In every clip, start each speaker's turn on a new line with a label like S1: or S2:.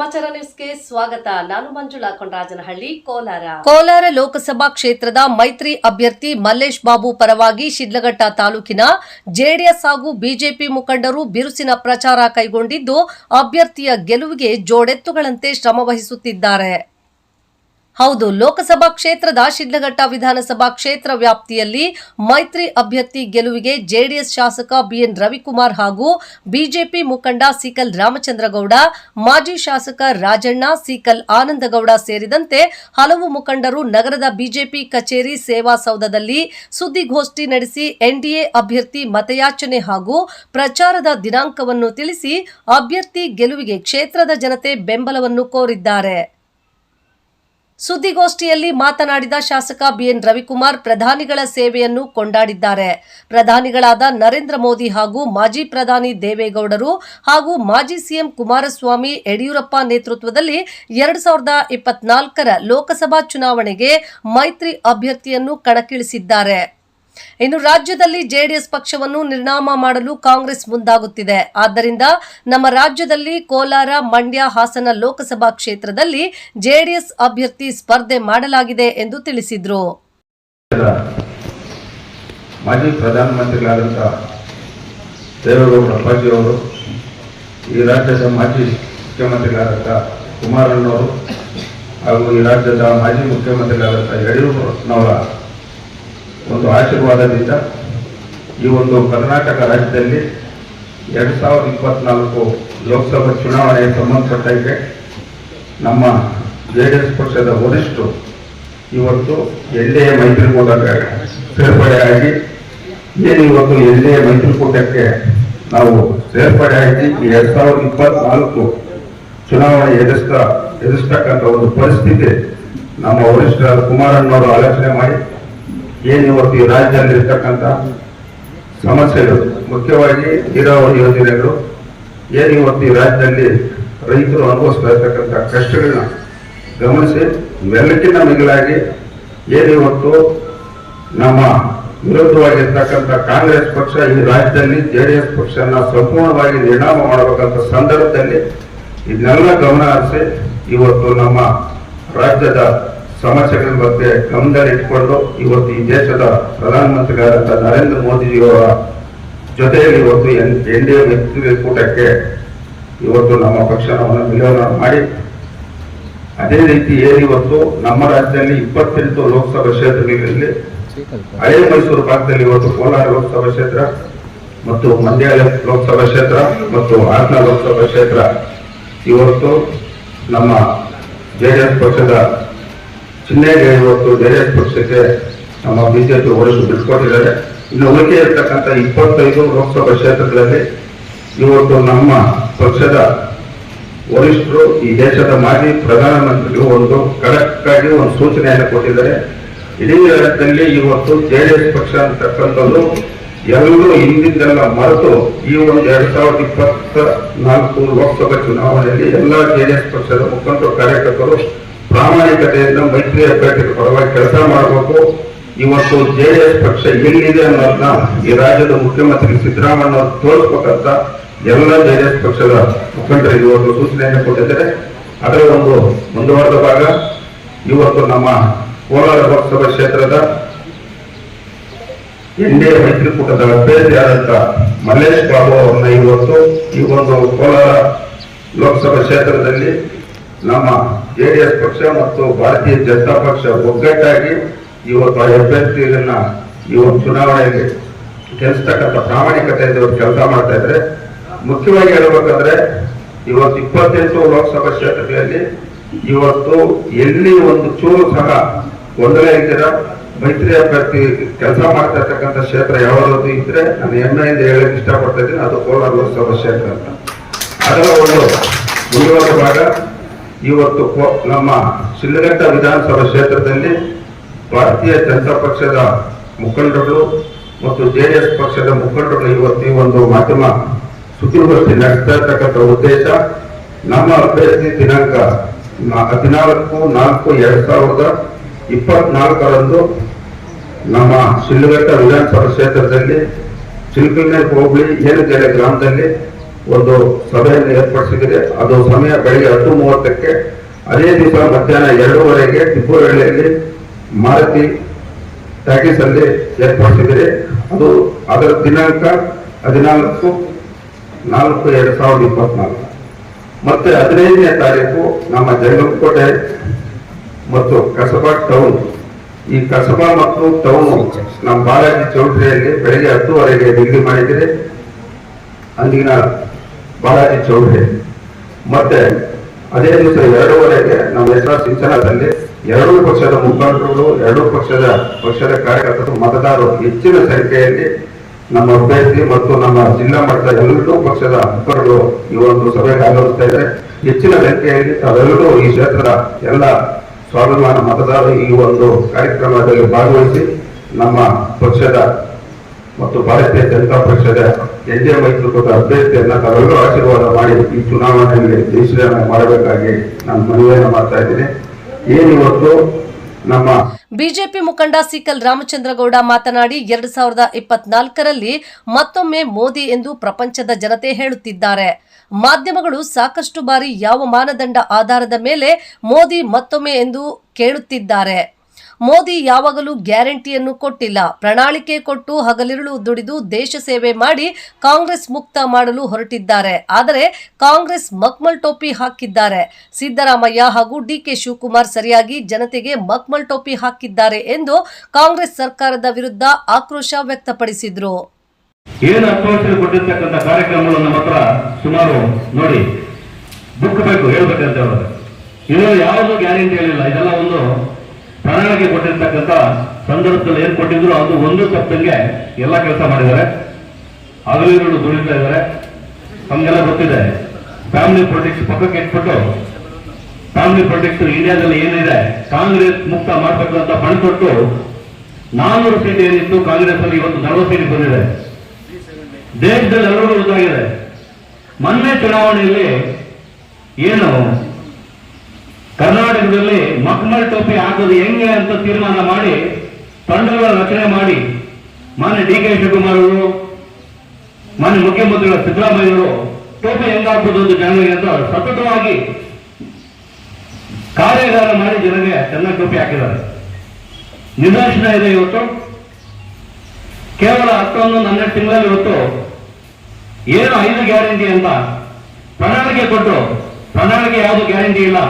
S1: ಸಮಾಚಾರ ನ್ಯೂಸ್ಗೆ ಸ್ವಾಗತ. ನಾನು ಮಂಜುಳಾ ಕೊಂಡರಾಜನಹಳ್ಳಿ ಕೋಲಾರ.
S2: ಕೋಲಾರ ಲೋಕಸಭಾ ಕ್ಷೇತ್ರದ ಮೈತ್ರಿ ಅಭ್ಯರ್ಥಿ ಮಲ್ಲೇಶ್ ಬಾಬು ಪರವಾಗಿ ಶಿಡ್ಲಘಟ್ಟ ತಾಲೂಕಿನ ಜೆಡಿಎಸ್ ಹಾಗೂ ಬಿಜೆಪಿ ಮುಖಂಡರು ಬಿರುಸಿನ ಪ್ರಚಾರ ಕೈಗೊಂಡಿದ್ದು, ಅಭ್ಯರ್ಥಿಯ ಗೆಲುವಿಗೆ ಜೋಡೆತ್ತುಗಳಂತೆ ಶ್ರಮವಹಿಸುತ್ತಿದ್ದಾರೆ. ಹೌದು, ಲೋಕಸಭಾ ಕ್ಷೇತ್ರದ ಶಿಡ್ಲಘಟ್ಟ ವಿಧಾನಸಭಾ ಕ್ಷೇತ್ರ ವ್ಯಾಪ್ತಿಯಲ್ಲಿ ಮೈತ್ರಿ ಅಭ್ಯರ್ಥಿ ಗೆಲುವಿಗೆ ಜೆಡಿಎಸ್ ಶಾಸಕ ಬಿಎನ್ ರವಿಕುಮಾರ್ ಹಾಗೂ ಬಿಜೆಪಿ ಮುಖಂಡ ಸಿಕಲ್ ರಾಮಚಂದ್ರಗೌಡ, ಮಾಜಿ ಶಾಸಕ ರಾಜಣ್ಣ, ಸಿಕಲ್ ಆನಂದಗೌಡ ಸೇರಿದಂತೆ ಹಲವು ಮುಖಂಡರು ನಗರದ ಬಿಜೆಪಿ ಕಚೇರಿ ಸೇವಾ ಸೌಧದಲ್ಲಿ ಸುದ್ದಿಗೋಷ್ಠಿ ನಡೆಸಿ ಎನ್ಡಿಎ ಅಭ್ಯರ್ಥಿ ಮತಯಾಚನೆ ಹಾಗೂ ಪ್ರಚಾರದ ದಿನಾಂಕವನ್ನು ತಿಳಿಸಿ ಅಭ್ಯರ್ಥಿ ಗೆಲುವಿಗೆ ಕ್ಷೇತ್ರದ ಜನತೆ ಬೆಂಬಲವನ್ನು ಕೋರಿದ್ದಾರೆ. ಸುದ್ದಿಗೋಷ್ಠಿಯಲ್ಲಿ ಮಾತನಾಡಿದ ಶಾಸಕ ಬಿಎನ್ ರವಿಕುಮಾರ್ ಪ್ರಧಾನಿಗಳ ಸೇವೆಯನ್ನು ಕೊಂಡಾಡಿದ್ದಾರೆ. ಪ್ರಧಾನಿಗಳಾದ ನರೇಂದ್ರ ಮೋದಿ ಹಾಗೂ ಮಾಜಿ ಪ್ರಧಾನಿ ದೇವೇಗೌಡರು ಹಾಗೂ ಮಾಜಿ ಸಿಎಂ ಕುಮಾರಸ್ವಾಮಿ ಯಡಿಯೂರಪ್ಪ ನೇತೃತ್ವದಲ್ಲಿ ಎರಡು ಸಾವಿರದ ಇಪ್ಪತ್ನಾಲ್ಕರ ಲೋಕಸಭಾ ಚುನಾವಣೆಗೆ ಮೈತ್ರಿ ಅಭ್ಯರ್ಥಿಯನ್ನು ಕಣಕ್ಕಿಳಿಸಿದ್ದಾರೆ. ಇನ್ನು ರಾಜ್ಯದಲ್ಲಿ ಜೆಡಿಎಸ್ ಪಕ್ಷವನ್ನು ನಿರ್ನಾಮ ಮಾಡಲು ಕಾಂಗ್ರೆಸ್ ಮುಂದಾಗುತ್ತಿದೆ. ಆದ್ದರಿಂದ ನಮ್ಮ ರಾಜ್ಯದಲ್ಲಿ ಕೋಲಾರ, ಮಂಡ್ಯ, ಹಾಸನ ಲೋಕಸಭಾ ಕ್ಷೇತ್ರದಲ್ಲಿ ಜೆಡಿಎಸ್ ಅಭ್ಯರ್ಥಿ ಸ್ಪರ್ಧೆ ಮಾಡಲಾಗಿದೆ ಎಂದು ತಿಳಿಸಿದರು.
S3: ಮಾಜಿ ಪ್ರಧಾನಮಂತ್ರಿಗಳಾದಂಥ ದೇವೇಗೌಡ ಅಪ್ಪಾಜಿಯವರು ಈ ರಾಜ್ಯದ ಮಾಜಿ ಮುಖ್ಯಮಂತ್ರಿಗಳಾದಂಥ ಕುಮಾರಣ್ಣವರು ಹಾಗೂ ಈ ರಾಜ್ಯದ ಮಾಜಿ ಮುಖ್ಯಮಂತ್ರಿಗಳಾದಂಥ ಯಡಿಯೂರಪ್ಪನವರ ಒಂದು ಆಶೀರ್ವಾದದಿಂದ ಈ ಒಂದು ಕರ್ನಾಟಕ ರಾಜ್ಯದಲ್ಲಿ ಎರಡು ಸಾವಿರದ ಇಪ್ಪತ್ನಾಲ್ಕು ಲೋಕಸಭಾ ಚುನಾವಣೆಗೆ ಸಂಬಂಧಪಟ್ಟಂಗೆ ನಮ್ಮ ಜೆ ಡಿ ಎಸ್ ಪಕ್ಷದ ವರಿಷ್ಠರು ಇವತ್ತು ಎನ್ ಡಿ ಎ ಸೇರ್ಪಡೆಯಾಗಿ ಏನು ಇವತ್ತು ಎನ್ ಡಿ ಎ ಮೈತ್ರಿಕೂಟಕ್ಕೆ ನಾವು ಸೇರ್ಪಡೆಯಾಗಿ ಎರಡ್ ಸಾವಿರದ ಇಪ್ಪತ್ನಾಲ್ಕು ಚುನಾವಣೆ ಎದುರಿಸ್ತಾ, ಎದುರಿಸ್ತಕ್ಕಂಥ ಒಂದು ಪರಿಸ್ಥಿತಿ ನಮ್ಮ ವರಿಷ್ಠ ಕುಮಾರಣ್ಣವರು ಆಲೋಚನೆ ಮಾಡಿ ಏನು ಇವತ್ತು ಈ ರಾಜ್ಯದಲ್ಲಿ ಇರ್ತಕ್ಕಂಥ ಸಮಸ್ಯೆಗಳು, ಮುಖ್ಯವಾಗಿ ನೀರಾವರಿ ಯೋಜನೆಗಳು, ಏನು ಇವತ್ತು ಈ ರಾಜ್ಯದಲ್ಲಿ ರೈತರು ಅನುಭವಿಸ್ತಾ ಇರ್ತಕ್ಕಂಥ ಕಷ್ಟಗಳನ್ನ ಗಮನಿಸಿ ಇವೆಲ್ಲಕ್ಕಿಂತ ಮಿಗಿಲಾಗಿ ಏನು ಇವತ್ತು ನಮ್ಮ ವಿರೋಧವಾಗಿರ್ತಕ್ಕಂಥ ಕಾಂಗ್ರೆಸ್ ಪಕ್ಷ ಈ ರಾಜ್ಯದಲ್ಲಿ ಜೆ ಡಿ ಎಸ್ ಪಕ್ಷನ ಸಂಪೂರ್ಣವಾಗಿ ನಿರ್ಣಾಮ ಮಾಡಬೇಕಂತ ಸಂದರ್ಭದಲ್ಲಿ ಇದನ್ನೆಲ್ಲ ಗಮನ ಹರಿಸಿ ಇವತ್ತು ನಮ್ಮ ರಾಜ್ಯದ ಸಮಸ್ಯೆಗಳ ಬಗ್ಗೆ ಗಮನದಲ್ಲಿಟ್ಟುಕೊಂಡು ಇವತ್ತು ಈ ದೇಶದ ಪ್ರಧಾನಮಂತ್ರಿಗಳಾದಂಥ ನರೇಂದ್ರ ಮೋದಿಜಿಯವರ ಜೊತೆಯಲ್ಲಿ ಇವತ್ತು ಎನ್ ಎನ್ ಡಿ ಎ ಮೈತ್ರಿಕೂಟಕ್ಕೆ ಇವತ್ತು ನಮ್ಮ ಪಕ್ಷವನ್ನು ವಿಲೋನ ಮಾಡಿ. ಅದೇ ರೀತಿ ಏನಿವತ್ತು ನಮ್ಮ ರಾಜ್ಯದಲ್ಲಿ ಇಪ್ಪತ್ತೆಂಟು ಲೋಕಸಭಾ ಕ್ಷೇತ್ರಗಳಲ್ಲಿ ಹಳೆ ಮೈಸೂರು ಭಾಗದಲ್ಲಿ ಇವತ್ತು ಕೋಲಾರ ಲೋಕಸಭಾ ಕ್ಷೇತ್ರ ಮತ್ತು ಮಂಡ್ಯ ಲೋಕಸಭಾ ಕ್ಷೇತ್ರ ಮತ್ತು ಹಾಸನ ಲೋಕಸಭಾ ಕ್ಷೇತ್ರ. ಇವತ್ತು ನಮ್ಮ ಜೆಡಿಎಸ್ ಪಕ್ಷದ ಚಿಹ್ನೆಗೆ ಇವತ್ತು ಜೆಡಿಎಸ್ ಪಕ್ಷಕ್ಕೆ ನಮ್ಮ ಬಿಜೆಪಿ ವರಿಷ್ಠರು ಬಿಟ್ಕೊಟ್ಟಿದ್ದಾರೆ. ಇನ್ನು ಉಳಿಕೆ ಇರ್ತಕ್ಕಂಥ ಇಪ್ಪತ್ತೈದು ಲೋಕಸಭಾ ಕ್ಷೇತ್ರಗಳಲ್ಲಿ ಇವತ್ತು ನಮ್ಮ ಪಕ್ಷದ ವರಿಷ್ಠರು ಈ ದೇಶದ ಮಾಜಿ ಪ್ರಧಾನಮಂತ್ರಿಗಳು ಒಂದು ಕರೆಕ್ಟ್ ಆಗಿ ಒಂದು ಸೂಚನೆಯನ್ನು ಕೊಟ್ಟಿದ್ದಾರೆ. ಇಡೀ ರಾಜ್ಯದಲ್ಲಿ ಇವತ್ತು ಜೆಡಿಎಸ್ ಪಕ್ಷ ಅಂತಕ್ಕಂಥದ್ದು ಎಲ್ಲರೂ ಹಿಂದಿದ್ದೆಲ್ಲ ಮರೆತು ಈ ಒಂದು ಎರಡ್ ಸಾವಿರದ ಇಪ್ಪತ್ತ ನಾಲ್ಕು ಲೋಕಸಭಾ ಚುನಾವಣೆಯಲ್ಲಿ ಎಲ್ಲ ಜೆಡಿಎಸ್ ಪಕ್ಷದ ಮುಖಂಡರು, ಕಾರ್ಯಕರ್ತರು ಪ್ರಾಮಾಣಿಕತೆಯಿಂದ ಮೈತ್ರಿ ಅಭ್ಯರ್ಥಿಗಳ ಪರವಾಗಿ ಕೆಲಸ ಮಾಡಬೇಕು. ಇವತ್ತು ಜೆ ಎಸ್ ಪಕ್ಷ ಎಲ್ಲಿದೆ ಅನ್ನೋದನ್ನ ಈ ರಾಜ್ಯದ ಮುಖ್ಯಮಂತ್ರಿ ಸಿದ್ದರಾಮಯ್ಯ ಅವರು ತೋರಿಸ್ಬೇಕಂತ ಎಲ್ಲ ಎಸ್ ಪಕ್ಷದ ಮುಖಂಡರಿಗೆ ಇವತ್ತು ಸೂಚನೆಯನ್ನು ಕೊಟ್ಟಿದ್ದಾರೆ. ಅದರ ಒಂದು ಮುಂದುವರೆದ ಭಾಗ, ಇವತ್ತು ನಮ್ಮ ಕೋಲಾರ ಲೋಕಸಭಾ ಕ್ಷೇತ್ರದ ಎನ್ ಡಿ ಎ ಮೈತ್ರಿಕೂಟದ ಅಭ್ಯರ್ಥಿಯಾದಂಥ ಮಲ್ಲೇಶ್ ಬಾಬು ಅವರನ್ನ ಇವತ್ತು ಈ ಒಂದು ಕೋಲಾರ ಲೋಕಸಭಾ ಕ್ಷೇತ್ರದಲ್ಲಿ ನಮ್ಮ ಜೆಡಿಎಸ್ ಪಕ್ಷ ಮತ್ತು ಭಾರತೀಯ ಜನತಾ ಪಕ್ಷ ಒಗ್ಗಟ್ಟಾಗಿ ಇವತ್ತು ಆ ಈ ಒಂದು ಚುನಾವಣೆಯಲ್ಲಿ ಗೆಲ್ಲಿಸ್ತಕ್ಕಂಥ ಪ್ರಾಮಾಣಿಕತೆಯಿಂದ ಇವರು ಕೆಲಸ ಮಾಡ್ತಾ ಇದ್ರೆ ಮುಖ್ಯವಾಗಿ ಹೇಳ್ಬೇಕಂದ್ರೆ, ಇವತ್ತು ಇಪ್ಪತ್ತೆಂಟು ಲೋಕಸಭಾ ಕ್ಷೇತ್ರಗಳಲ್ಲಿ ಇವತ್ತು ಎಲ್ಲಿ ಒಂದು ಚೂರು ಸಹ ಗೊಂದಲ ಇದ್ದೀರ ಮೈತ್ರಿ ಅಭ್ಯರ್ಥಿ ಕೆಲಸ ಮಾಡ್ತಾ ಇರ್ತಕ್ಕಂಥ ಕ್ಷೇತ್ರ ಯಾವ್ದಾದ್ರು ಇದ್ರೆ ನಾನು ಹೆಮ್ಮೆಯಿಂದ ಹೇಳಕ್ ಇಷ್ಟಪಡ್ತಾ ಇದ್ದೀನಿ. ಅದು ಕೋಲಾರ ಲೋಕಸಭಾ ಕ್ಷೇತ್ರ ಅಂತ. ಅದರ ಒಂದು ಮುಂದುವರೆದ ಭಾಗ. ಇವತ್ತು ನಮ್ಮ ಶಿಲ್ಘಟ್ಟ ವಿಧಾನಸಭಾ ಕ್ಷೇತ್ರದಲ್ಲಿ ಭಾರತೀಯ ಜನತಾ ಪಕ್ಷದ ಮುಖಂಡರು ಮತ್ತು ಜೆ ಎಸ್ ಪಕ್ಷದ ಮುಖಂಡರು ಇವತ್ತು ಈ ಒಂದು ಮಾಧ್ಯಮ ಸುದ್ದಿಗೋಷ್ಠಿ ನಡೆಸ್ತಾ ಇರ್ತಕ್ಕಂಥ ಉದ್ದೇಶ, ನಮ್ಮ ಅಭ್ಯರ್ಥಿ ದಿನಾಂಕ ಹದಿನಾಲ್ಕು ನಾಲ್ಕು ಎರಡ್ ಸಾವಿರದ ಇಪ್ಪತ್ನಾಲ್ಕರಂದು ನಮ್ಮ ಶಿಲ್ಘಟ್ಟ ವಿಧಾನಸಭಾ ಕ್ಷೇತ್ರದಲ್ಲಿ ಚಿಲ್ಕಲ್ಮೇಲ್ ಹೋಬಳಿ ಏನುಗೆರೆ ಗ್ರಾಮದಲ್ಲಿ ಒಂದು ಸಭೆಯನ್ನು ಏರ್ಪಡಿಸಿದರೆ ಅದು ಸಮಯ ಬೆಳಿಗ್ಗೆ ಹತ್ತು ಮೂವತ್ತಕ್ಕೆ, ಅದೇ ದಿವಸ ಮಧ್ಯಾಹ್ನ ಎರಡೂವರೆಗೆ ತಿಪ್ಪುರಹಳ್ಳಿಯಲ್ಲಿ ಮಾರುತಿ ಅಲ್ಲಿ ಏರ್ಪಡಿಸಿದರೆ ಅದು ಅದರ ದಿನಾಂಕ ಹದಿನಾಲ್ಕು ನಾಲ್ಕು ಎರಡು ಸಾವಿರದ ಇಪ್ಪತ್ನಾಲ್ಕು. ಮತ್ತೆ ಹದಿನೈದನೇ ತಾರೀಕು ನಮ್ಮ ಜಂಗಮಕೋಟೆ ಮತ್ತು ಕಸಬಾ ಟೌನ್. ಈ ಕಸಬಾ ಮತ್ತು ಟೌನ್ ನಮ್ಮ ಬಾಲಾಜಿ ಚೌಟ್ರಿಯಲ್ಲಿ ಬೆಳಗ್ಗೆ ಹತ್ತುವರೆಗೆ ನಿಗದಿ ಮಾಡಿದರೆ, ಅಂದಿನ ಬಾಲಾಜಿ ಚೌಲ್ಟ್ರಿ ಮತ್ತೆ ಅದೇ ದಿವಸ ಎರಡೂವರೆಗೆ ನಮ್ಮ ಹೆಸರು ಸಿಂಚನದಲ್ಲಿ ಎರಡೂ ಪಕ್ಷದ ಮುಖಂಡರುಗಳು, ಎರಡೂ ಪಕ್ಷದ ಪಕ್ಷದ ಕಾರ್ಯಕರ್ತರು, ಮತದಾರರು ಹೆಚ್ಚಿನ ಸಂಖ್ಯೆಯಲ್ಲಿ ನಮ್ಮ ಅಭ್ಯರ್ಥಿ ಮತ್ತು ನಮ್ಮ ಜಿಲ್ಲಾ ಮಟ್ಟದ ಎಲ್ಲರೂ ಪಕ್ಷದ ಮುಖಂಡರು ಈ ಒಂದು ಸಭೆಗೆ ಆಗಮಿಸ್ತಾ ಇದ್ದಾರೆ. ಹೆಚ್ಚಿನ ಸಂಖ್ಯೆಯಲ್ಲಿ ತಾವೆಲ್ಲರೂ ಈ ಕ್ಷೇತ್ರದ ಎಲ್ಲ ಸ್ವಾಭಿಮಾನ ಮತದಾರರು ಈ ಒಂದು ಕಾರ್ಯಕ್ರಮದಲ್ಲಿ ಭಾಗವಹಿಸಿ ನಮ್ಮ ಪಕ್ಷದ ಮತ್ತು ಭಾರತೀಯ ಜನತಾ ಪಕ್ಷದ ಎನ್ ಡಿ ಎ ಮೈತ್ರಿಕೂಟದ ಅಭ್ಯರ್ಥಿಯನ್ನ ತಾವೆಲ್ಲರೂ ಆಶೀರ್ವಾದ ಮಾಡಿ ಈ ಚುನಾವಣೆಯಲ್ಲಿ ಜಯಶ್ರೀರಾಮ ಮಾಡಬೇಕಾಗಿ ನಾನು ಮನವಿಯನ್ನು ಮಾಡ್ತಾ ಇದ್ದೀನಿ. ಏನಿವತ್ತು ನಮ್ಮ
S2: ಬಿಜೆಪಿ ಮುಖಂಡ ಸಿಕಲ್ ರಾಮಚಂದ್ರಗೌಡ ಮಾತನಾಡಿ ಎರಡು ಸಾವಿರದ ಇಪ್ಪತ್ನಾಲ್ಕರಲ್ಲಿ ಮತ್ತೊಮ್ಮೆ ಮೋದಿ ಎಂದು ಪ್ರಪಂಚದ ಜನತೆ ಹೇಳುತ್ತಿದ್ದಾರೆ. ಮಾಧ್ಯಮಗಳು ಸಾಕಷ್ಟು ಬಾರಿ ಯಾವ ಮಾನದಂಡ ಆಧಾರದ ಮೇಲೆ ಮೋದಿ ಮತ್ತೊಮ್ಮೆ ಎಂದು ಕೇಳುತ್ತಿದ್ದಾರೆ. ಮೋದಿ ಯಾವಾಗಲೂ ಗ್ಯಾರಂಟಿಯನ್ನು ಕೊಟ್ಟಿಲ್ಲ. ಪ್ರಣಾಳಿಕೆ ಕೊಟ್ಟು ಹಗಲಿರುಳು ದುಡಿದು ದೇಶ ಸೇವೆ ಮಾಡಿ ಕಾಂಗ್ರೆಸ್ ಮುಕ್ತ ಮಾಡಲು ಹೊರಟಿದ್ದಾರೆ. ಆದರೆ ಕಾಂಗ್ರೆಸ್ ಮಕ್ಮಲ್ ಟೋಪಿ ಹಾಕಿದ್ದಾರೆ. ಸಿದ್ದರಾಮಯ್ಯ ಹಾಗೂ ಡಿಕೆ ಶಿವಕುಮಾರ್ ಸರಿಯಾಗಿ ಜನತೆಗೆ ಮಕ್ಮಲ್ ಟೋಪಿ ಹಾಕಿದ್ದಾರೆ ಎಂದು ಕಾಂಗ್ರೆಸ್ ಸರ್ಕಾರದ ವಿರುದ್ಧ ಆಕ್ರೋಶ ವ್ಯಕ್ತಪಡಿಸಿದ್ರು.
S4: ಏನು ಅರ್ಥವರ್ಷ ಕೊಟ್ಟಿರ್ತಕ್ಕಂಥ ಕಾರ್ಯಕ್ರಮಗಳು ನಮ್ಮ ಹತ್ರ ಸುಮಾರು ನೋಡಿ, ಬುಕ್ ಬೇಕು, ಹೇಳ್ಬೇಕಂತ ಹೇಳಿದ್ರೆ ಇದರಲ್ಲಿ ಯಾವುದು ಗ್ಯಾರಂಟಿ ಹೇಳಿಲ್ಲ ಇದೆಲ್ಲ ಒಂದು ಪ್ರಣಾಳಿಕೆ ಕೊಟ್ಟಿರ್ತಕ್ಕಂಥ ಸಂದರ್ಭದಲ್ಲಿ ಏನ್ ಕೊಟ್ಟಿದ್ರು ಅದು ಒಂದು ತಪ್ಪಂಗೆ ಎಲ್ಲ ಕೆಲಸ ಮಾಡಿದ್ದಾರೆ. ಅಗಲಿಗಳು ದುಡಿತಾ ಇದ್ದಾರೆ. ನಮ್ಗೆಲ್ಲ ಗೊತ್ತಿದೆ. ಫ್ಯಾಮಿಲಿ ಪೊಲಿಟಿಕ್ಸ್ ಪಕ್ಕಕ್ಕೆ ಇಟ್ಬಿಟ್ಟು ಫ್ಯಾಮಿಲಿ ಪೊಲಿಟಿಕ್ಸ್ ಇಂಡಿಯಾದಲ್ಲಿ ಏನಿದೆ, ಕಾಂಗ್ರೆಸ್ ಮುಕ್ತ ಮಾಡ್ತಕ್ಕಂಥ ಪಣ ಕೊಟ್ಟು ನಾನ್ನೂರು ಸೀಟ್ ಏನಿತ್ತು ಕಾಂಗ್ರೆಸ್ ಅಲ್ಲಿ ಇವತ್ತು ನಲವತ್ತು ಸೀಟ್ ಬಂದಿದೆ. ದೇಶದಲ್ಲಿ ಎಲ್ಲರಿಗೂ ಗೊತ್ತಾಗಿದೆ. ಮೊನ್ನೆ ಚುನಾವಣೆಯಲ್ಲಿ ಏನು ಕರ್ನಾಟಕದಲ್ಲಿ ಮಕ್ಮಲ್ ಟೋಪಿ ಹಾಕೋದು ಹೆಂಗೆ ಅಂತ ತೀರ್ಮಾನ ಮಾಡಿ, ತಂಡಗಳ ರಚನೆ ಮಾಡಿ, ಮಾನ್ಯ ಡಿ ಕೆ ಶಿವಕುಮಾರ್ ಅವರು, ಮಾನ್ಯ ಮುಖ್ಯಮಂತ್ರಿಗಳ ಸಿದ್ದರಾಮಯ್ಯವರು ಟೋಪಿ ಹೆಂಗ್ ಹಾಕೋದು ಅಂತ ಜನರಿಗೆ ಅಂತ ಸತತವಾಗಿ ಕಾರ್ಯಾಗಾರ ಮಾಡಿ ಜನರಿಗೆ ಚೆನ್ನಾಗಿ ಟೋಪಿ ಹಾಕಿದ್ದಾರೆ. ನಿದರ್ಶನ ಇದೆ ಇವತ್ತು. ಕೇವಲ ಹತ್ತೊಂದು, ಹನ್ನೆರಡು ತಿಂಗಳಲ್ಲಿ ಇವತ್ತು ಏನು ಐದು ಗ್ಯಾರಂಟಿ ಅಂತ ಪ್ರಣಾಳಿಕೆ ಕೊಟ್ಟು, ಪ್ರಣಾಳಿಕೆ ಯಾವುದು ಗ್ಯಾರಂಟಿ ಇಲ್ಲ.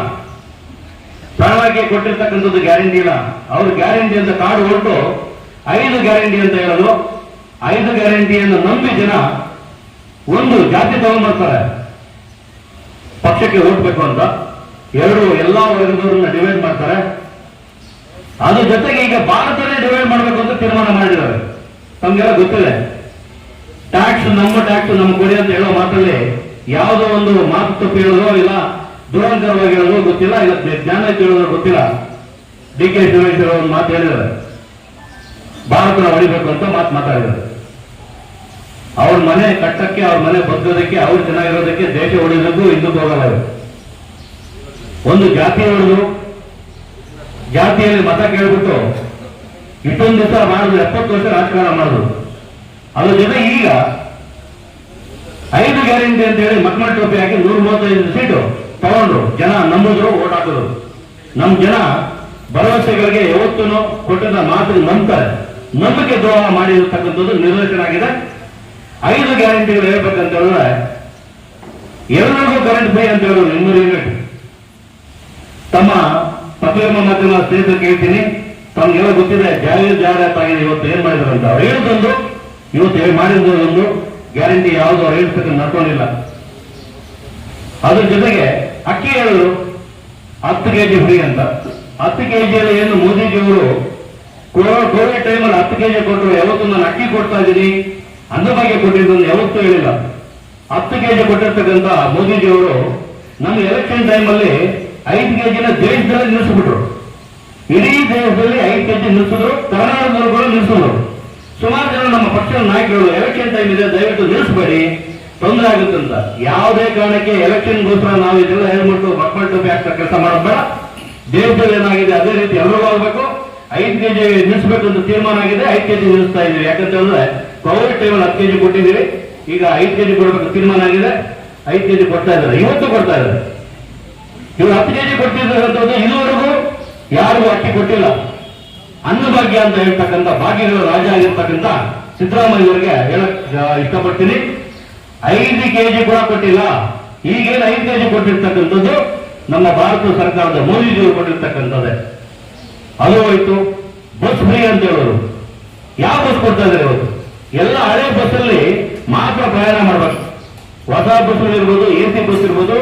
S4: ಪ್ರಣಾಳಿಕೆ ಕೊಟ್ಟಿರ್ತಕ್ಕಂಥದ್ದು ಗ್ಯಾರಂಟಿ ಇಲ್ಲ. ಅವರು ಗ್ಯಾರಂಟಿ ಅಂತ ಕಾರ್ಡ್ ಹೊರಟು ಐದು ಗ್ಯಾರಂಟಿ ಅಂತ ಹೇಳೋದು. ಐದು ಗ್ಯಾರಂಟಿಯನ್ನು ನಂಬಿ ಜನ ಒಂದು ಜಾತಿ ತಗೊಂಡ್ಬರ್ತಾರೆ ಪಕ್ಷಕ್ಕೆ ಓಟ್ಬೇಕು ಅಂತ ಎರಡು ಎಲ್ಲ ವರ್ಗದವರನ್ನ ಡಿವೈಡ್ ಮಾಡ್ತಾರೆ. ಅದ್ರ ಜೊತೆಗೆ ಈಗ ಭಾರತನೇ ಡಿವೈಡ್ ಮಾಡಬೇಕು ಅಂತ ತೀರ್ಮಾನ ಮಾಡಿದ್ದಾರೆ. ತಮ್ಗೆಲ್ಲ ಗೊತ್ತಿದೆ. ಟ್ಯಾಕ್ಸ್ ನಮ್ಮ ಟ್ಯಾಕ್ಸ್ ನಮ್ಮ ಕೊಡಿ ಅಂತ ಹೇಳೋ ಮಾತಲ್ಲಿ ಯಾವುದೋ ಒಂದು ಮಾತು ತಪ್ಪು ಇಲ್ಲ. ದುರಂಕರವಾಗಿ ಹೇಳೋದು ಗೊತ್ತಿಲ್ಲ ಇವತ್ತು ಜ್ಞಾನ ಕೇಳೋದು ಗೊತ್ತಿಲ್ಲ. ಡಿ ಕೆ ಸುರೇಶ್ವರ ಒಂದು ಮಾತು ಹೇಳಿದ್ದಾರೆ. ಭಾರತನ ಹೊಡಿಬೇಕು ಅಂತ ಮಾತು ಮಾತಾಡಿದ್ದಾರೆ. ಅವ್ರ ಮನೆ ಕಟ್ಟಕ್ಕೆ, ಅವ್ರ ಮನೆ ಬದುಕೋದಕ್ಕೆ, ಅವ್ರು ಚೆನ್ನಾಗಿರೋದಕ್ಕೆ ದೇಶ ಹೊಡಿಯೋದಕ್ಕೂ ಹಿಂದಕ್ಕೆ ಹೋಗಲ್ಲ. ಒಂದು ಜಾತಿ ಹೊಡೆದು ಜಾತಿಯಲ್ಲಿ ಮತ ಕೇಳ್ಬಿಟ್ಟು ಇಷ್ಟೊಂದು ದಿವಸ ಮಾಡಿದ್ರು, ಎಪ್ಪತ್ತು ವರ್ಷ ರಾಜಕಾರಣ ಮಾಡಿದ್ರು. ಅದ್ರ ಜೊತೆ ಈಗ ಐದು ಗ್ಯಾರಂಟಿ ಅಂತ ಹೇಳಿ ಮಕ್ಕಳ ಟೋಪಿ ಹಾಕಿ ನೂರ ಮೂವತ್ತೈದು ಸೀಟು. ತಗೊಂಡ್ರು, ಜನ ನಂಬಿದ್ರು, ಓಟ್ ಹಾಕಿದ್ರು. ನಮ್ ಜನ ಭರವಸೆಗಳಿಗೆ ಯಾವತ್ತೂ ಕೊಟ್ಟದ ಮಾತು ನಂಬ್ತಾರೆ. ನಂಬಿಕೆ ದ್ರೋಹ ಮಾಡಿರತಕ್ಕಂಥದ್ದು ನಿದರ್ಶನ ಆಗಿದೆ ಐದು ಗ್ಯಾರಂಟಿಗಳು ಹೇಳ್ಬೇಕಂತ ಹೇಳಿದ್ರೆ ಎಲ್ಲರಿಗೂ ಕರೆಂಟ್ ಬೈ ಅಂತ ಹೇಳಿದ್ರು ಇನ್ನೂರು ಯೂನಿಟ್ ತಮ್ಮ ಪ್ರತಿಯೊಬ್ಬ ಮಾಧ್ಯಮ ಸ್ನೇಹಿತರು ಕೇಳ್ತೀನಿ. ತಮ್ಗೆಲ್ಲ ಗೊತ್ತಿದೆ, ಜಾಹೀರ್ ಜಾಹೀರಾತ್ ಆಗಿದೆ ಇವತ್ತು ಏನ್ ಮಾಡಿದ್ರು ಅಂತ. ಅವ್ರು ಹೇಳಿದ್ರು ಇವತ್ತು ಒಂದು ಗ್ಯಾರಂಟಿ ಯಾವುದು ಅವ್ರು ಹೇಳ್ತಕ್ಕ ನಡ್ಕೊಂಡಿಲ್ಲ. ಅದ್ರ ಜೊತೆಗೆ ಅಕ್ಕಿ ಹೇಳಿದ್ರು ಹತ್ತು ಕೆಜಿ ಫ್ರೀ ಅಂತ. ಹತ್ತು ಕೆಜಿಯಲ್ಲಿ ಏನು ಮೋದಿಜಿಯವರು ಕೋವಿಡ್ ಟೈಮಲ್ಲಿ ಹತ್ತು ಕೆಜಿ ಕೊಟ್ಟರು ಯಾವತ್ತು ನಾನು ಅಕ್ಕಿ ಕೊಡ್ತಾ ಇದ್ದೀನಿ ಅನ್ನ ಬಗ್ಗೆ ಕೊಟ್ಟಿದ್ದನ್ನು ಯಾವತ್ತೂ ಹೇಳಿಲ್ಲ. ಹತ್ತು ಕೆಜಿ ಕೊಟ್ಟಿರ್ತಕ್ಕಂಥ ಮೋದಿಜಿಯವರು ನಮ್ಮ ಎಲೆಕ್ಷನ್ ಟೈಮಲ್ಲಿ ಐದು ಕೆ ಜಿನ ದೇಶದಲ್ಲಿ ನಿಲ್ಲಿಸ್ಬಿಟ್ರು. ಇಡೀ ದೇಶದಲ್ಲಿ ಐದು ಕೆಜಿ ನಿಲ್ಲಿಸಿದ್ರು ಕರ್ನಾಟಕದವರು ಕೂಡ ನಿಲ್ಲಿಸಿದ್ರು. ಸುಮಾರು ಜನ ನಮ್ಮ ಪಕ್ಷದ ನಾಯಕರು ಎಲೆಕ್ಷನ್ ಟೈಮ್ ಇದೆ, ದಯವಿಟ್ಟು ನಿಲ್ಲಿಸಬೇಡಿ. ತೊಂದರೆ ಆಗುತ್ತಂತ ಯಾವುದೇ ಕಾರಣಕ್ಕೆ ಎಲೆಕ್ಷನ್ ಗೋಸ್ಕರ ನಾವು ಇದೆಲ್ಲ ಹೇಳ್ಬಿಟ್ಟು ಮಕ್ಕಳ ಟೋಪಿ ಹಾಕ್ತಾ ಕೆಲಸ ಮಾಡೋದು ದೇಶದಲ್ಲಿ ಏನಾಗಿದೆ ಅದೇ ರೀತಿ ಎಲ್ಲರೂ ಆಗ್ಬೇಕು. ಐದು ಕೆಜಿ ನಿಲ್ಲಿಸಬೇಕು ಅಂತ ತೀರ್ಮಾನ ಆಗಿದೆ. ಐದು ಕೆಜಿ ನಿಲ್ಲಿಸ್ತಾ ಇದೀವಿ ಯಾಕಂತ ಹೇಳಿದ್ರೆ ಕೋವಿಡ್ ಟೈಮಲ್ಲಿ ಹತ್ತು ಕೆಜಿ ಕೊಟ್ಟಿದ್ದೀವಿ. ಈಗ ಐದು ಕೆಜಿ ಕೊಡಬೇಕು ತೀರ್ಮಾನ ಆಗಿದೆ. ಐದು ಕೆಜಿ ಕೊಡ್ತಾ ಇದ್ದಾರೆ. ಇವತ್ತು ಕೊಡ್ತಾ ಇದ್ದಾರೆ. ಇವರು ಹತ್ತು ಕೆಜಿ ಕೊಟ್ಟಿದ್ದಾರೆ ಇದುವರೆಗೂ ಯಾರಿಗೂ ಅಕ್ಕಿ ಕೊಟ್ಟಿಲ್ಲ. ಅನ್ನಭಾಗ್ಯ ಅಂತ ಹೇಳ್ತಕ್ಕಂಥ ಭಾಗ್ಯಗಳ ರಾಜ ಆಗಿರ್ತಕ್ಕಂಥ ಸಿದ್ದರಾಮಯ್ಯ ಅವರಿಗೆ ಹೇಳಕ್ ಇಷ್ಟಪಡ್ತೀನಿ. ಐದು ಕೆಜಿ ಕೂಡ ಕೊಟ್ಟಿಲ್ಲ. ಈಗೇನು ಐದು ಕೆಜಿ ಕೊಟ್ಟಿರ್ತಕ್ಕಂಥದ್ದು ನಮ್ಮ ಭಾರತ ಸರ್ಕಾರದ ಮೋದಿಜಿಯವರು ಕೊಟ್ಟಿರ್ತಕ್ಕಂಥದ್ದೇ. ಅದು ಹೋಯ್ತು. ಬಸ್ ಫ್ರೀ ಅಂತ ಹೇಳೋರು. ಯಾವ ಬಸ್ ಕೊಡ್ತಾ ಇದ್ದಾರೆ ಇವತ್ತು? ಎಲ್ಲ ಹಳೆ ಬಸ್ಸಲ್ಲಿ ಮಾತ್ರ ಪ್ರಯಾಣ ಮಾಡಬೇಕು. ಹೊಸ ಬಸ್ ಇರ್ಬೋದು, ಎ ಸಿ ಬಸ್ ಇರ್ಬೋದು.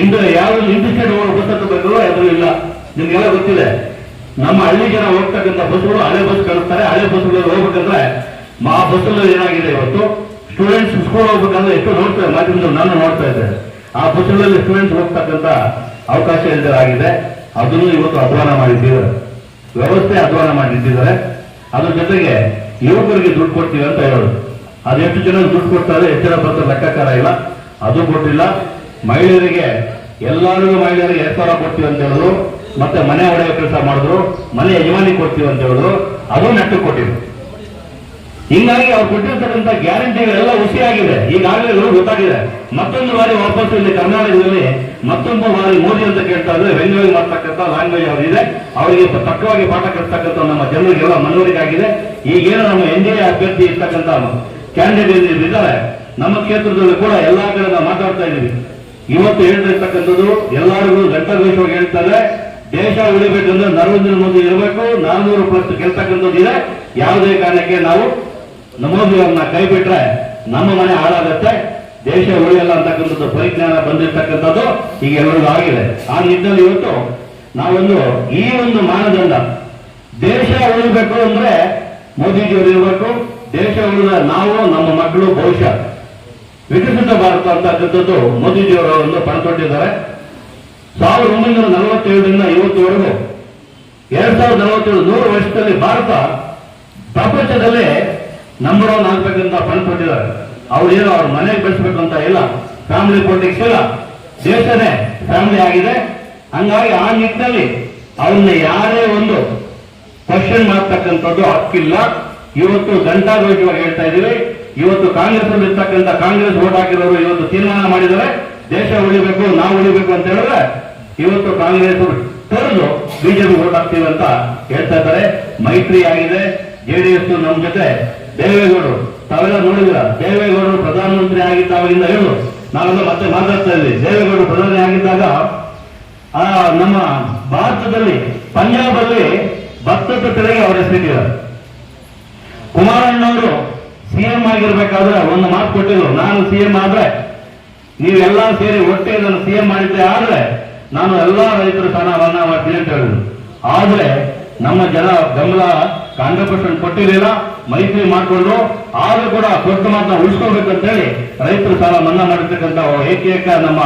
S4: ಇಂದು ಯಾವ್ದು ಇಂಟರ್ಸ್ಟೇಟ್ ಹೋಗೋ ಬಸ್ ಹತ್ತಬೇಕಲ್ಲ ಅದು ಇಲ್ಲ. ನಿಮ್ಗೆಲ್ಲ ಗೊತ್ತಿದೆ. ನಮ್ಮ ಹಳ್ಳಿ ಜನ ಹೋಗ್ತಕ್ಕಂಥ ಬಸ್ಗಳು ಹಳೆ ಬಸ್ ಕಳಿಸ್ತಾರೆ. ಹಳೆ ಬಸ್ಗಳು ಹೋಗ್ಬೇಕಂದ್ರೆ ಆ ಬಸ್ಸಲ್ಲಿ ಏನಾಗಿದೆ ಇವತ್ತು? ಸ್ಟೂಡೆಂಟ್ಸ್ ಸ್ಕೂಲ್ ಹೋಗ್ಬೇಕಂದ್ರೆ ಎಷ್ಟು ನೋಡ್ತಾರೆ ಮಾಧ್ಯಮದಲ್ಲಿ ನಾನು ನೋಡ್ತಾ ಇದ್ದೆ. ಆ ಪುಸ್ತಕದಲ್ಲಿ ಸ್ಟೂಡೆಂಟ್ಸ್ ಹೋಗ್ತಕ್ಕಂಥ ಅವಕಾಶ ಆಗಿದೆ ಅದನ್ನು ಇವತ್ತು ಅಧ್ವಾನ ಮಾಡಿದ್ದೀವಿ. ವ್ಯವಸ್ಥೆ ಅಧ್ವಾನ ಮಾಡಿದ್ದಿದ್ದಾರೆ ಅದ್ರ ಜೊತೆಗೆ ಯುವಕರಿಗೆ ದುಡ್ಡು ಕೊಡ್ತೀವಿ ಅಂತ ಹೇಳೋದು. ಅದು ಎಷ್ಟು ಜನ ದುಡ್ಡು ಕೊಡ್ತಾರೆ ಎಷ್ಟು ಜನ ಬರ್ತಾರೆ ಲೆಕ್ಕಾಚಾರ ಇಲ್ಲ. ಅದು ಕೊಟ್ಟಿಲ್ಲ. ಮಹಿಳೆಯರಿಗೆ, ಎಲ್ಲರಿಗೂ ಮಹಿಳೆಯರಿಗೆ ಎರಡು ಸಾವಿರ ಕೊಡ್ತೀವಿ ಅಂತ ಹೇಳಿದ್ರು ಮತ್ತೆ ಮನೆ ಒಡೆಯ ಕೆಲಸ ಮಾಡಿದ್ರು, ಮನೆ ಯಜಮಾನಿ ಕೊಡ್ತೀವಿ ಅಂತ ಹೇಳಿದ್ರು ಅದು ನೆಟ್ಟು ಕೊಟ್ಟಿದ್ರು ಹಿಂಗಾಗಿ ಅವ್ರು ಕೊಟ್ಟಿರ್ತಕ್ಕಂಥ ಗ್ಯಾರಂಟಿಗಳೆಲ್ಲ ಹುಸಿಯಾಗಿದೆ. ಈಗಾಗಲೇ ಗೊತ್ತಾಗಿದೆ. ಮತ್ತೊಂದು ಬಾರಿ ವಾಪಸ್ ಇಲ್ಲಿ ಕರ್ನಾಟಕದಲ್ಲಿ, ಮತ್ತೊಂದು ಬಾರಿ ಮೋದಿ ಅಂತ ಕೇಳ್ತಾ ಇದ್ರೆ ವ್ಯಂಗ್ಯವಾಗಿ ಮಾಡ್ತಕ್ಕಂಥ ಲ್ಯಾಂಗ್ವೇಜ್ ಅವರಿದೆ ಅವರಿಗೆ ತಕ್ಕವಾಗಿ ಪಾಠ ಕಲಿಸ್ತಕ್ಕಂಥ ನಮ್ಮ ಜನರಿಗೆಲ್ಲ ಮನವರಿಕೆ ಆಗಿದೆ. ಈಗೇನು ನಮ್ಮ ಎನ್ ಡಿ ಎ ಅಭ್ಯರ್ಥಿ ಇರ್ತಕ್ಕಂಥ ಕ್ಯಾಂಡಿಡೇಟ್ ಇದ್ದಾರೆ. ನಮ್ಮ ಕ್ಷೇತ್ರದಲ್ಲೂ ಕೂಡ ಎಲ್ಲಾ ಕಡೆ ನಾವು ಮಾತಾಡ್ತಾ ಇದ್ದೀವಿ. ಇವತ್ತು ಹೇಳ್ತಿರ್ತಕ್ಕಂಥದ್ದು ಎಲ್ಲರಿಗೂ ದೇಶವಾಗಿ ಹೇಳ್ತಾರೆ ದೇಶ ಉಳಿಬೇಕಂದ್ರೆ ನರೇಂದ್ರ ಮೋದಿ ಇರಬೇಕು. ನಾನ್ನೂರು ಪ್ಲಸ್ ಗೆಲ್ತಕ್ಕಂಥದ್ದು ಇದೆ. ಯಾವುದೇ ಕಾರಣಕ್ಕೆ ನಾವು ಮೋದಿ ಅವ್ರನ್ನ ಕೈ ಬಿಟ್ರೆ ನಮ್ಮ ಮನೆ ಹಾಳಾಗುತ್ತೆ, ದೇಶ ಉಳಿಯಲ್ಲ ಅಂತಕ್ಕಂಥದ್ದು, ಪರಿಜ್ಞಾನ ಬಂದಿರತಕ್ಕಂಥದ್ದು ಈಗ ಎಲ್ಲರಿಗೂ ಆಗಿದೆ. ಆ ನಿಟ್ಟಿನಲ್ಲಿ ಇವತ್ತು ನಾವೊಂದು ಈ ಒಂದು ಮಾನದಂಡ, ದೇಶ ಉಳಿಬೇಕು ಅಂದ್ರೆ ಮೋದಿಜಿಯವರು ಇರಬೇಕು, ದೇಶ ಉಳಿದ ನಾವು, ನಮ್ಮ ಮಕ್ಕಳು ಭವಿಷ್ಯ. ವಿಕಸಿತ ಭಾರತ ಅಂತಕ್ಕಂಥದ್ದು ಮೋದಿಜಿಯವರು ಒಂದು ಪಣತೊಟ್ಟಿದ್ದಾರೆ. ಸಾವಿರದ ಒಂಬೈನೂರ ನಲವತ್ತೇಳರಿಂದ ಇವತ್ತುವರೆಗೂ, ಎರಡ್ ಸಾವಿರದ ನಲವತ್ತೇಳು ನೂರು ವರ್ಷದಲ್ಲಿ ಭಾರತ ಪ್ರಪಂಚದಲ್ಲೇ ನಂಬರ್ ಆಗ್ಬೇಕಂತ ಫಂಡ್ ಕೊಟ್ಟಿದ್ದಾರೆ. ಅವ್ರು ಏನೋ ಅವ್ರ ಮನೆಗೆ ಬೆಳೆಸ್ಬೇಕಂತ ಇಲ್ಲ. ಫ್ಯಾಮಿಲಿ ಪೊಲಿಟಿಕ್ಸ್ ಇಲ್ಲ. ದೇಶನೇ ಫ್ಯಾಮಿಲಿ ಆಗಿದೆ. ಹಂಗಾಗಿ ಆ ನಿಟ್ಟಿನಲ್ಲಿ ಅವ್ರನ್ನ ಯಾರೇ ಒಂದು ಕ್ವಶನ್ ಮಾಡ್ತಕ್ಕಂಥದ್ದು ಹಕ್ಕಿಲ್ಲ. ಇವತ್ತು ಘಂಟಾಘೋಷವಾಗಿ ಹೇಳ್ತಾ ಇದೀವಿ ಇವತ್ತು ಕಾಂಗ್ರೆಸ್ ಅಲ್ಲಿ ಇರ್ತಕ್ಕಂಥ ಕಾಂಗ್ರೆಸ್ ಓಟ್ ಹಾಕಿರೋರು ಇವತ್ತು ತೀರ್ಮಾನ ಮಾಡಿದ್ದಾರೆ. ದೇಶ ಉಳಿಬೇಕು, ನಾವು ಉಳಿಬೇಕು ಅಂತ ಹೇಳಿದ್ರೆ ಇವತ್ತು ಕಾಂಗ್ರೆಸ್ ತೊರೆದು ಬಿಜೆಪಿ ಓಟ್ ಹಾಕ್ತೀವಿ ಅಂತ ಹೇಳ್ತಾ ಇದ್ದಾರೆ. ಮೈತ್ರಿ ಆಗಿದೆ. ಜೆಡಿಎಸ್ ನಮ್ಮ ಜೊತೆ ದೇವೇಗೌಡರು, ತಾವೆಲ್ಲ ನೋಡಿದ್ರ ದೇವೇಗೌಡರು ಪ್ರಧಾನಮಂತ್ರಿ ಆಗಿದ್ದಾಗಿಂದ ಹೇಳು. ನಾವೆಲ್ಲ ಮತ್ತೆ ಮಾತಾಡ್ತಾ ಇದ್ವಿ ದೇವೇಗೌಡರು ಪ್ರಧಾನಿ ಆಗಿದ್ದಾಗ, ಆ, ನಮ್ಮ ಭಾರತದಲ್ಲಿ ಪಂಜಾಬ್ ಅಲ್ಲಿ ಭತ್ತದ ತೆರೆಗೆ ಅವರ ಹೆಸರಿಟ್ಟಿದ್ದಾರೆ ಕುಮಾರಣ್ಣವರು ಸಿಎಂ ಆಗಿರ್ಬೇಕಾದ್ರೆ ಒಂದು ಮಾತು ಕೊಟ್ಟಿದ್ರು. ನಾನು ಸಿಎಂ ಆದ್ರೆ, ನೀವೆಲ್ಲ ಸೇರಿ ಒಟ್ಟೆ ನಾನು ಸಿಎಂ ಮಾಡಿದ್ದೆ ಆದ್ರೆ, ನಾನು ಎಲ್ಲಾ ರೈತರ ಸ್ಥಾನವನ್ನ ಮಾಡ್ತೀನಿ ಅಂತ ಹೇಳಿದ್ರು. ಆದ್ರೆ, ನಮ್ಮ ಜನ ಗಮಲ ಕಾಂಗ್ರೆಸ್ ಕೊಟ್ಟಿರಲಿಲ್ಲ. ಮೈತ್ರಿ ಮಾಡ್ಕೊಂಡ್ರು ಆದ್ರೂ ಕೂಡ ಮಾತನ್ನ ಉಳಿಸ್ಕೋಬೇಕಂತ ಹೇಳಿ ರೈತರು ಸಾಲ ಮನ್ನಾ ಮಾಡಿರ್ತಕ್ಕಂಥ ಏಕೈಕ ನಮ್ಮ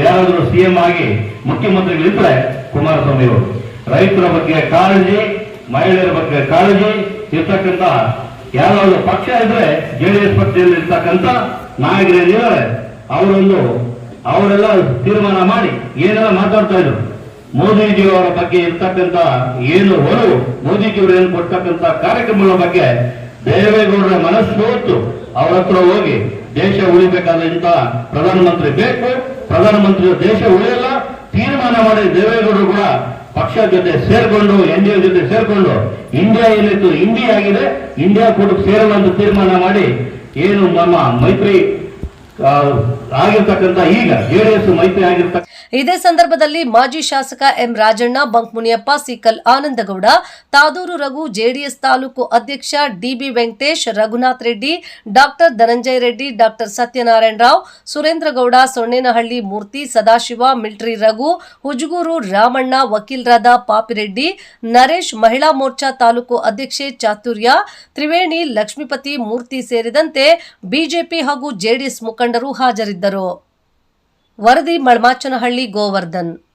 S4: ಯಾರಾದ್ರೂ ಸಿಎಂ ಆಗಿ ಮುಖ್ಯಮಂತ್ರಿಗಳಿದ್ರೆ ಕುಮಾರಸ್ವಾಮಿ ಅವರು. ರೈತರ ಬಗ್ಗೆ ಕಾಳಜಿ, ಮಹಿಳೆಯರ ಬಗ್ಗೆ ಕಾಳಜಿ ಇರ್ತಕ್ಕಂಥ ಯಾರಾದರೂ ಪಕ್ಷ ಇದ್ರೆ ಜೆಡಿಎಸ್ ಪಕ್ಷದಲ್ಲಿ ಇರ್ತಕ್ಕಂಥ ನಾಯಕರೇನಿದ್ದಾರೆ ಅವರೊಂದು ಅವರೆಲ್ಲ ತೀರ್ಮಾನ ಮಾಡಿ ಏನೆಲ್ಲ ಮಾತಾಡ್ತಾ ಇದ್ರು. ಮೋದಿಜಿಯವರ ಬಗ್ಗೆ ಇರ್ತಕ್ಕಂಥ ಏನು ಒಲವು, ಮೋದಿಜಿಯವರು ಏನು ಕೊಡ್ತಕ್ಕಂಥ ಕಾರ್ಯಕ್ರಮಗಳ ಬಗ್ಗೆ ದೇವೇಗೌಡರ ಮನಸ್ಸು ಹೊತ್ತು ಅವ್ರತ್ರ ಹೋಗಿ ದೇಶ ಉಳಿಬೇಕಾದ ಇಂತ ಪ್ರಧಾನಮಂತ್ರಿ ಬೇಕು ಪ್ರಧಾನಮಂತ್ರಿ ದೇಶ ಉಳಿಯಲ್ಲ, ತೀರ್ಮಾನ ಮಾಡಿ ದೇವೇಗೌಡರು ಕೂಡ ಪಕ್ಷ ಜೊತೆ ಸೇರ್ಕೊಂಡು, ಎನ್ ಡಿ ಜೊತೆ ಸೇರ್ಕೊಂಡು, ಇಂಡಿಯಾ ಏನಿತ್ತು, ಇಂಡಿಯಾ ಆಗಿದೆ, ಇಂಡಿಯಾ ಕೂಡ ಸೇರಲ್ಲ ಅಂತ ತೀರ್ಮಾನ ಮಾಡಿ ಏನು ನಮ್ಮ ಮೈತ್ರಿ
S2: ಇದೇ ಸಂದರ್ಭದಲ್ಲಿ ಮಾಜಿ ಶಾಸಕ M Rajanna Bankmuniyappa sickle Anandagowda, Tadur Raghu, JDS taluk ಅಧ್ಯಕ್ಷ DB Venkatesh, Raghunath Reddy, doctor Dhananjaya Reddy, doctor Satyanarayana Rao, Surendragowda Sonnenahalli Murthy, Sadashiva, military Raghu, Hujaguru Ramanna ವಕೀಲರಾದ ಪಾಪಿರೆಡ್ಡಿ, ನರೇಶ್, ಮಹಿಳಾ ಮೋರ್ಚಾ ತಾಲೂಕು ಅಧ್ಯಕ್ಷೆ ಚಾತುರ್ಯ, ತ್ರಿವೇಣಿ, ಲಕ್ಷ್ಮೀಪತಿ ಮೂರ್ತಿ ಸೇರಿದಂತೆ ಬಿಜೆಪಿ ಹಾಗೂ ಜೆಡಿಎಸ್ ಮುಖಂಡರು ಹಾಜರಿದ್ದರು ವರದಿ ಮಳ್ಮಾಚನಹಳ್ಳಿ ಗೋವರ್ಧನ್.